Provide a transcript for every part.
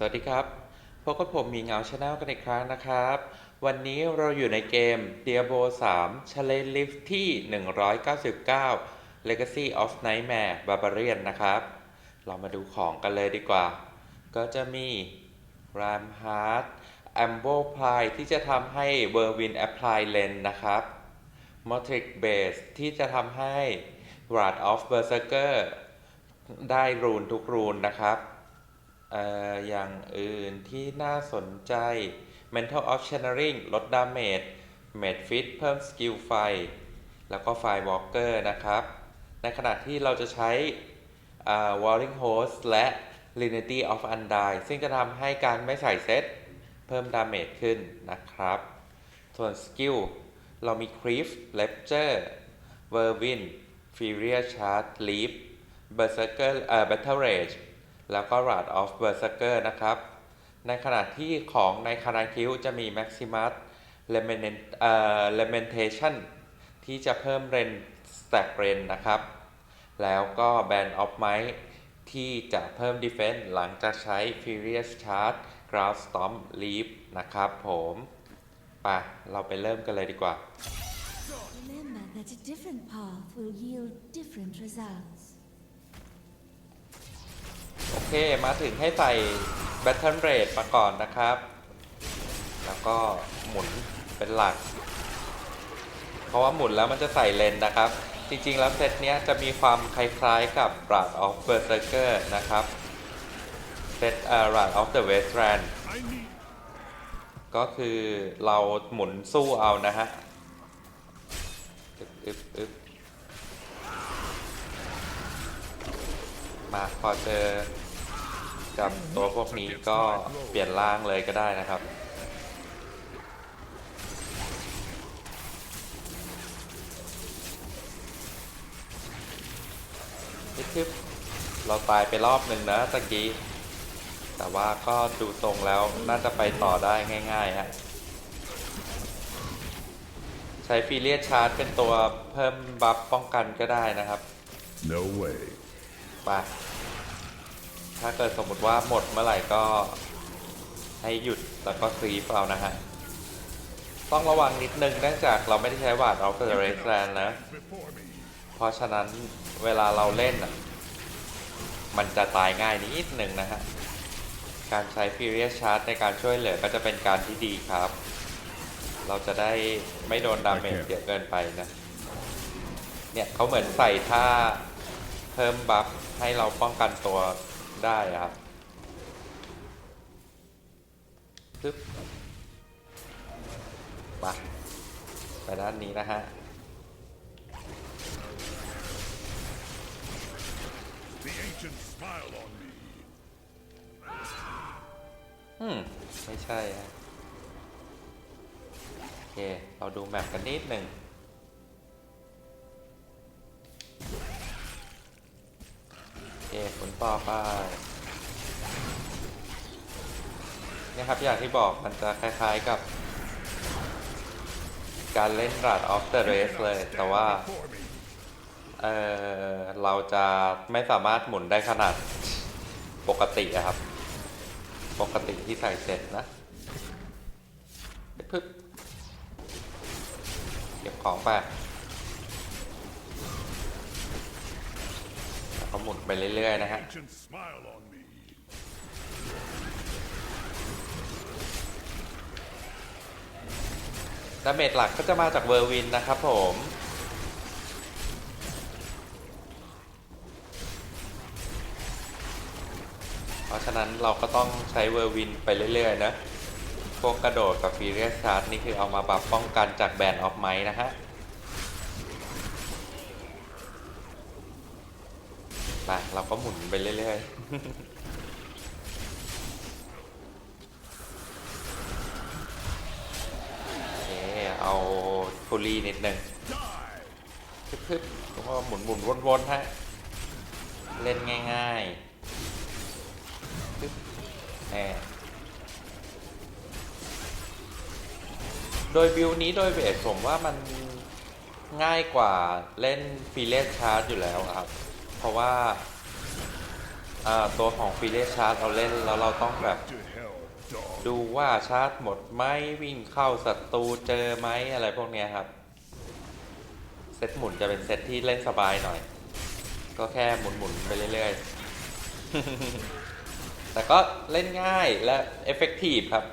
สวัสดีครับ พบกับผมมีเงาชาแนลกันอีกครั้งนะครับ วันนี้เราอยู่ในเกม Diablo 3 Challenge Lift ที่ 199 Legacy of Nightmare Barbarian นะครับ เรามาดูของกันเลยดีกว่า ก็จะมี Ram Heart Ambo Ply ที่จะทำให้ Whirlwind Apply Lens นะครับ Motric Base ที่จะทำให้ Wrath of Berserker ได้รูนทุกรูนนะครับ อย่างอื่นที่น่าสนใจ Mental of Channeling ลดดาเมจ Made Fit เพิ่มสกิลไฟ แล้วก็ Fire Walker นะครับ ในขณะที่เราจะใช้อ่า Warring Host และ Linity of Undying ซึ่งจะทำให้การไม่ใส่เซตเพิ่มดาเมจขึ้นนะครับ ส่วนสกิลเรามี Creep Ledger Whirlwind Furious Charge Leap Berserker เอ่อ Battle Rage แล้วก็ r a t of Berserker นะครับ ในขณะที่ของในคาราคิวจะมี Maximus Lament เอ่อ Lamentation ที่จะเพิ่มเรน Stack เรนนะครับ แล้วก็ Band of Might ที่จะเพิ่ม Defense หลังจากใช้ Furious Charge Ground Storm Leap นะครับผมไปเราไปเริ่มกันเลยดีกว่า Remember that a different path will yield different results. โอเค มาถึงให้ใส่ Battle Rate มาก่อนนะครับ แล้วก็หมุนเป็นหลัก เพราะว่าหมุนแล้วมันจะใส่เลนนะครับ จริงๆแล้วเซตเนี้ยจะมีความคล้ายๆกับ Wrath of Berserker นะครับ เซตอ่อ Wrath of the Westland ก็คือเราหมุนสู้เอานะฮะอึบอึบมาพอเจอ กับตัวพวกนี้ก็เปลี่ยนร่างเลยก็ได้นะครับทึบๆเราตายไปรอบหนึ่งนะตะกี้ แต่ว่าก็ดูทรงแล้วน่าจะไปต่อได้ง่ายๆฮะใช้ฟีเลียชาร์จเป็นตัวเพิ่มบัฟป้องกันก็ได้นะครับ No way. ไป ถ้าเกิดสมมติว่าหมดเมื่อไหร่ก็ให้หยุดแล้วก็ซีฟเอานะฮะ ต้องระวังนิดนึงเนื่องจากเราไม่ได้ใช้วาดออฟเฟอร์เรสแลนนะ Before me. เพราะฉะนั้นเวลาเราเล่นอะมันจะตายง่ายนิดหนึ่งนะฮะ การใช้ Furious Charge ในการช่วยเหลือก็จะเป็นการที่ดีครับ เราจะได้ไม่โดนดาเมจเยอะเกินไปนะ เนี่ยเขาเหมือนใส่ท่าเพิ่มบัฟให้เราป้องกันตัว ได้อะครับปึ๊บไปไปด้านนี้นะฮะ The ancients smile on me. อืม ไม่ใช่ฮะโอเค เราดูแมปกันนิดหนึ่ง ผลต่อไปเนี่ยครับอย่างที่บอกมันจะคล้ายๆกับ การเล่น Rat of the Race เลย แต่ว่า เออเราจะไม่สามารถหมุนได้ขนาดปกติอะครับ ปกติที่ใส่เสร็จนะปึ๊บเก็บของไปแล้วก็ห มุนไปเรื่อยๆนะฮะดาเมจหลักก็จะมาจากเวอร์วินนะครับผมเพราะฉะนั้นเราก็ต้องใช้เวอร์วินไปเรื่อยๆนะ พวกกระโดดกับฟีเรียสชาร์ t นี่คือเอามาปรับป้องกันจากแบนออฟไม้นะฮะ มาเราก็หมุนไปเรื่อยๆโอเคเอาฟูลีนิดหนึ่ง Die. พึบๆแล้วก็หมุนหมุนๆวนๆฮะเล่นง่ายๆปึ๊บแหมโดยบิวนี้โดยเบสผมว่ามันง่ายกว่าเล่นฟีเลสชาร์จอยู่แล้วครับ เพราะว่าตัวของฟิเลชาร์จเราเล่นแล้วเราต้องแบบ ดูว่าชาร์จหมดไหมวิ่งเข้าศัตรูเจอไหมอะไรพวกนี้ครับ เซตหมุนจะเป็นเซตที่เล่นสบายหน่อย ก็แค่หมุนหมุนๆไปเรื่อยๆ แต่ก็เล่นง่ายและเอฟเฟกตีฟครับ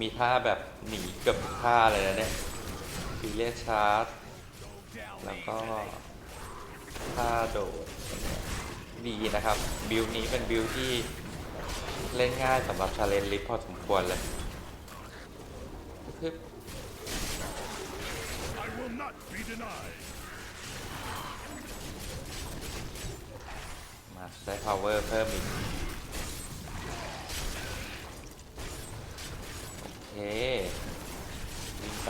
มีท่าแบบหนีเกือบท่าเลยนะเนี่ยฟิเลชาร์จ แล้วก็ท่าโดดดีนะครับ บิลนี้เป็นบิลที่เล่นง่ายสำหรับชาเลนลิฟพอสมควรเลยคือมาได้ power เพิ่มอีก เควิ่งไป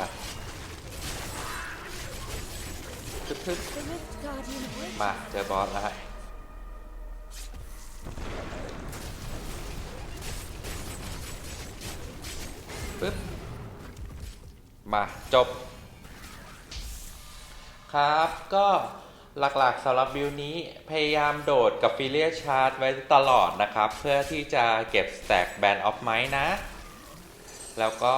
ทึบ The Rift Guardian awaits. ๆมาเจอบอสแล้วฮะปึ๊บ มาจบ ครับก็หลักๆสำหรับบิลนี้พยายามโดดกับฟิเลียชาร์ g ไว้ตลอดนะครับ เพื่อที่จะเก็บสแต็กแบนออฟไม e นะ แล้วก็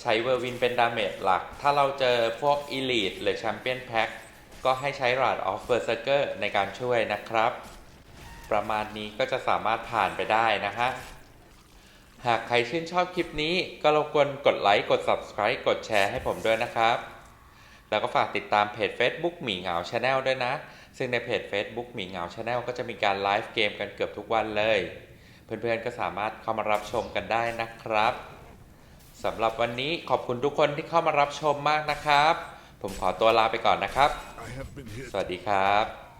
ใช้เวอร์วินเป็นดาเมจหลัก ถ้าเราเจอพวก Elite หรือแชมเปี้ยนแพ็คก็ให้ใช้ราดออฟเ e อร์เซเกอร์ในการช่วยนะครับ ประมาณนี้ก็จะสามารถผ่านไปได้นะฮะ หากใครชื่นชอบคลิปนี้ก็รบกวนกดไลค์ กด Subscribe กดแชร์ให้ผมด้วยนะครับ แล้วก็ฝากติดตามเพจ Facebook หมีเหงา Channel ด้วยนะ ซึ่งในเพจ Facebook หมีเหงา Channel ก็จะมีการไลฟ์เกมกันเกือบทุกวันเลย เพื่อนๆก็สามารถเข้ามารับชมกันได้นะครับสำหรับวันนี้ขอบคุณทุกคนที่เข้ามารับชมมากนะครับ ผมขอตัวลาไปก่อนนะครับ I have been hit. สวัสดีครับ